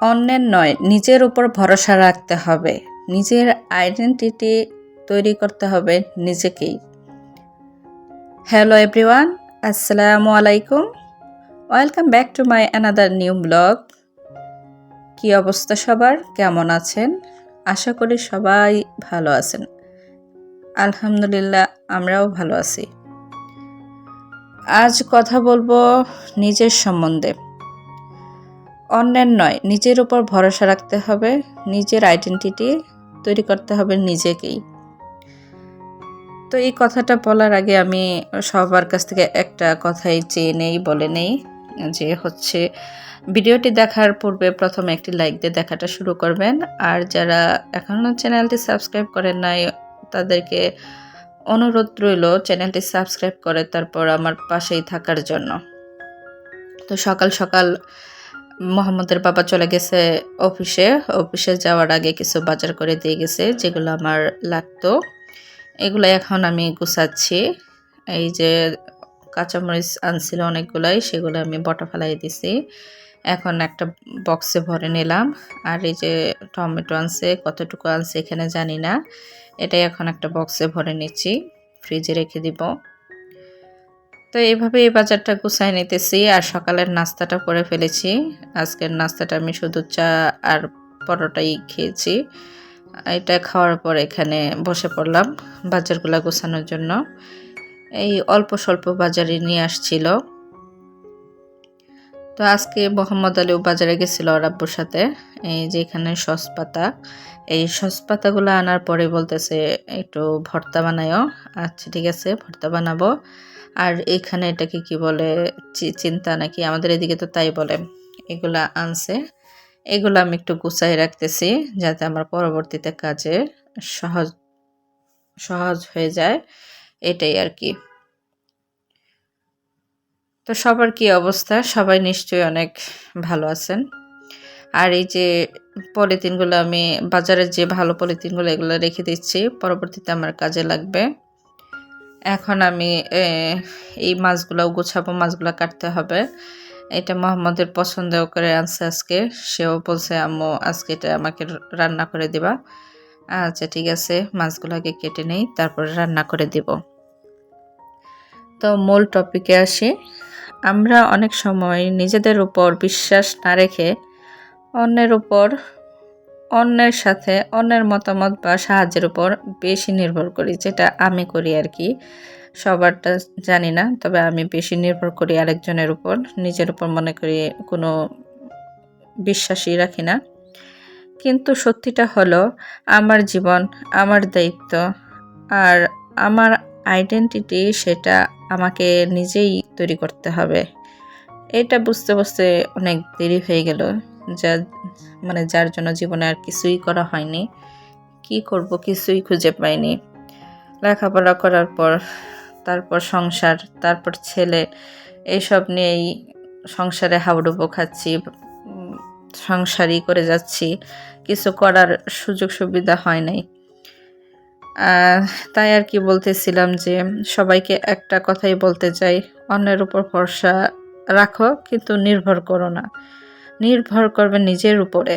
অন্যের নয়, নিজের উপর ভরসা রাখতে হবে। নিজের আইডেন্টিটি তৈরি করতে হবে নিজেকেই। হ্যালো এভরিওয়ান আসসালামু আলাইকুম। Welcome back to my another new blog কি অবস্থা সবার? কেমন আছেন? আশা করি সবাই ভালো আছেন। আলহামদুলিল্লাহ, আমরাও ভালো আছি। আজ কথা বলব নিজের সম্বন্ধে। অন্যের নয়, নিজের উপর ভরসা রাখতে হবে, নিজের আইডেন্টিটি তৈরি করতে হবে নিজেকেই। তো এই কথাটা বলার আগে আমি সবার কাছ থেকে একটা কথাই চেয়ে নেই, বলে নেই, যে হচ্ছে ভিডিওটি দেখার পূর্বে প্রথমে একটি লাইক দিয়ে দেখাটা শুরু করবেন। আর যারা এখনও চ্যানেলটি সাবস্ক্রাইব করেন নাই, তাদেরকে অনুরোধ রইল চ্যানেলটি সাবস্ক্রাইব করে তারপর আমার পাশেই থাকার জন্য। তো সকাল সকাল মোহাম্মদের বাবা চলে গেছে অফিসে। অফিসে যাওয়ার আগে কিছু বাজার করে দিয়ে গেছে, যেগুলো আমার লাগতো। এগুলো এখন আমি গুছাচ্ছি। এই যে কাঁচামরিচ আনছিল অনেকগুলাই, সেগুলো আমি বটা ফেলাই দিছি। এখন একটা বক্সে ভরে নিলাম। আর এই যে টমেটো আনছে, কতটুকু আনছে এখানে জানি না। এটাই এখন একটা বক্সে ভরে নিচ্ছি। ফ্রিজে রেখে দিব। তো এইভাবে এই বাজারটা গুছাই নিতেছি আর সকালের নাস্তাটা করে ফেলেছি। আজকের নাস্তাটা আমি শুধু চা আর পরোটাই খেয়েছি। এটা খাওয়ার পর এখানে বসে পড়লাম বাজারগুলো গোছানোর জন্য। এই অল্প স্বল্প বাজারে নিয়ে আসছিল। তো আজকে মোহাম্মদ আলীও বাজারে গেছিল ওর আব্বুর সাথে। এই যে এখানে সস পাতা। এই সসপাতাগুলো আনার পরে বলতেছে, একটু ভর্তা বানায়ও আচ্ছা ঠিক আছে, ভর্তা বানাবো। আর এখানে এটাকে কি বলে চিন্তা নাকি? আমাদের এদিকে তো তাই বলে। এগুলা আনছে। এগুলো আমি একটু গুছাই রাখতেছি যাতে আমার পরবর্তীতে কাজে সহজ সহজ হয়ে যায়। এটাই আর কি। তো সবার কি অবস্থা? সবাই নিশ্চয়ই অনেক ভালো আছেন। আর এই যে পলিথিনগুলো আমি বাজারের যে ভালো পলিথিনগুলো এগুলো রেখে দিচ্ছি, পরবর্তীতে আমার কাজে লাগবে। এখন আমি এই মাছগুলোও গোছাবো, মাছগুলো কাটতে হবে। এটা মোহাম্মদের পছন্দ করে আনছে আজকে। সেও বলছে, আম্মু, আজকে এটা আমাকে রান্না করে দিবা। আচ্ছা ঠিক আছে মাছগুলোকে কেটে নেই, তারপরে রান্না করে দিব। তো মূল টপিকে আসি। আমরা অনেক সময় নিজেদের উপর বিশ্বাস না রেখে অন্যের উপর অন্যের সাথে অন্যের মতামত বা সাহায্যের উপর বেশি নির্ভর করি, যেটা আমি করি আর কি। সবারটা জানি না, তবে আমি বেশি নির্ভর করি আরেকজনের উপর। নিজের উপর মনে করি কোনো বিশ্বাসই রাখি না। কিন্তু সত্যিটা হলো, আমার জীবন, আমার দায়িত্ব আর আমার আইডেন্টিটি সেটা আমাকে নিজেই তৈরি করতে হবে। এটা বুঝতে বুঝতে অনেক দেরি হয়ে গেল, যা মানে যার জন্য জীবনে আর কিছুই করা হয়নি। কি করব? কিছুই খুঁজে পাইনি। লেখাপড়া করার পর, তারপর সংসার, তারপর ছেলে, এইসব নিয়েই সংসারে হাবুডুবো খাচ্ছি সংসারই করে যাচ্ছি। কিছু করার সুযোগ সুবিধা হয় নাই। তাই আর কি বলতেছিলাম যে, সবাইকে একটা কথাই বলতে চাই, অন্যের উপর ভরসা রাখো, কিন্তু নির্ভর করো না। নির্ভর করবে নিজের উপরে।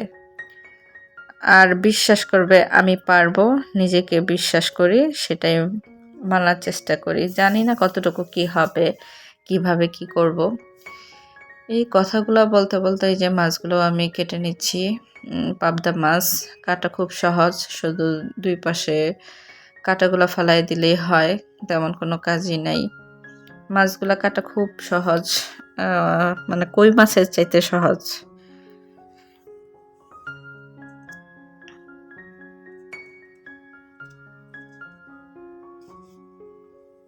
আর বিশ্বাস করবে, আমি পারব, নিজেকে বিশ্বাস করি, সেটাই মানার চেষ্টা করি। জানি না কতটুকু কি হবে, কীভাবে কি করব। এই কথাগুলো বলতে বলতে এই যে মাছগুলো আমি কেটে নিচ্ছি পাবদা মাছ। কাটা খুব সহজ, শুধু দুই পাশে কাটাগুলো ফালাই দিলেই হয়, তেমন কোনো কাজই নাই। মাছগুলো কাটা খুব সহজ মানে কই মাছের চাইতে সহজ?